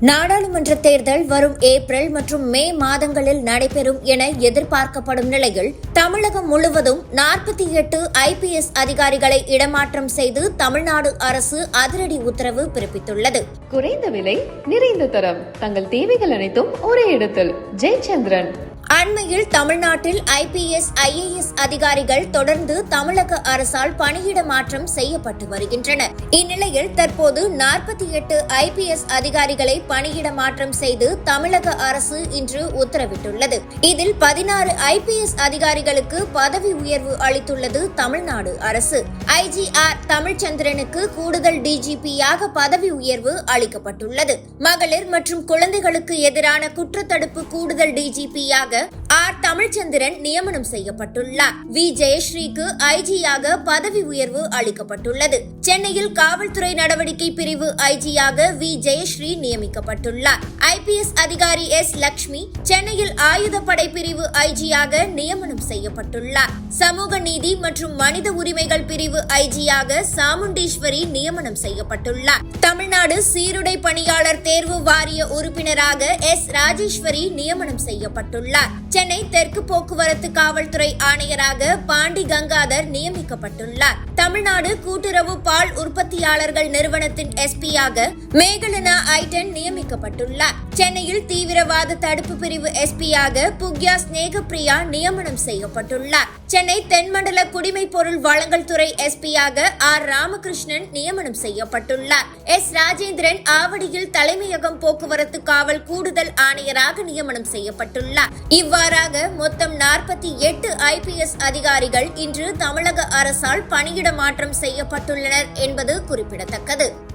நாடாளுமன்ற தேர்தல் வரும் ஏப்ரல் மற்றும் மே மாதங்களில் நடைபெறும் என எதிர்பார்க்கப்படும் நிலையில் தமிழகம் முழுவதும் நாற்பத்தி எட்டு ஐபிஎஸ் அதிகாரிகளை இடமாற்றம் செய்து தமிழ்நாடு அரசு அதிரடி உத்தரவு பிறப்பித்துள்ளது. குறைந்த விலை நிறைந்த தரம். தங்கள் தேவைகள் அனைத்தும் ஒரே இடத்தில். ஜெயச்சந்திரன். அண்மையில் தமிழ்நாட்டில் ஐபிஎஸ் ஐஏஎஸ் அதிகாரிகள் தொடர்ந்து தமிழக அரசால் பணியிட மாற்றம் செய்யப்பட்டு வருகின்றனர் இந்நிலையில் தற்போது நாற்பத்தி எட்டு ஐபிஎஸ் அதிகாரிகளை பணியிட மாற்றம் செய்து தமிழக அரசு இன்று உத்தரவிட்டுள்ளது. இதில் பதினாறு ஐபிஎஸ் அதிகாரிகளுக்கு பதவி உயர்வு அளித்துள்ளது தமிழ்நாடு அரசு. ஐஜிஆர் தமிழ்ச்சந்திரனுக்கு கூடுதல் டிஜிபியாக பதவி உயர்வு அளிக்கப்பட்டுள்ளது. மகளிர் மற்றும் குழந்தைகளுக்கு எதிரான குற்றத்தடுப்பு கூடுதல் டிஜிபியாக ஆர் தமிழ்ச்சந்திரன் நியமனம் செய்யப்பட்டுள்ளார். வி. ஜெயஸ்ரீக்கு ஐஜியாக பதவி உயர்வு அளிக்கப்பட்டுள்ளது. சென்னையில் காவல்துறை நடவடிக்கை பிரிவு ஐஜியாக வி. ஜெயஸ்ரீ நியமிக்கப்பட்டுள்ளார். ஐபிஎஸ் அதிகாரி எஸ். லட்சுமி சென்னையில் ஆயுதப்படை பிரிவு ஐஜியாக நியமனம் செய்யப்பட்டுள்ளார். சமூக நீதி மற்றும் மனித உரிமைகள் பிரிவு ஐஜியாக சாமுண்டீஸ்வரி நியமனம் செய்யப்பட்டுள்ளார். தமிழ்நாடு சீருடை பணியாளர் தேர்வு வாரிய உறுப்பினராக எஸ். ராஜேஸ்வரி நியமனம் செய்யப்பட்டுள்ளார். சென்னை தெற்கு போக்குவரத்து காவல்துறை ஆணையராக பாண்டி கங்காதர் நியமிக்கப்பட்டுள்ளார். தமிழ்நாடு கூட்டுறவு பால் உற்பத்தியாளர்கள் நிறுவனத்தின் எஸ்பியாக மேகலனா ஐட்டன் நியமிக்கப்பட்டுள்ளார். சென்னையில் தீவிரவாத தடுப்பு பிரிவு எஸ்பியாக புக்யா ஸ்நேகப்பிரியா நியமனம் செய்யப்பட்டுள்ளார். சென்னை தென்மண்டல குடிமைப் பொருள் வழங்கல் துறை எஸ்பியாக ஆர் ராமகிருஷ்ணன் நியமனம் செய்யப்பட்டுள்ளார். எஸ் ராஜேந்திரன் ஆவடியில் தலைமையகம் போக்குவரத்து காவல் கூடுதல் ஆணையராக நியமனம் செய்யப்பட்டுள்ளார். இவ்வாறாக மொத்தம் நாற்பத்தி எட்டு ஐபிஎஸ் அதிகாரிகள் இன்று தமிழக அரசால் பணியிட மாற்றம் செய்யப்பட்டுள்ளனர் என்பது குறிப்பிடத்தக்கது.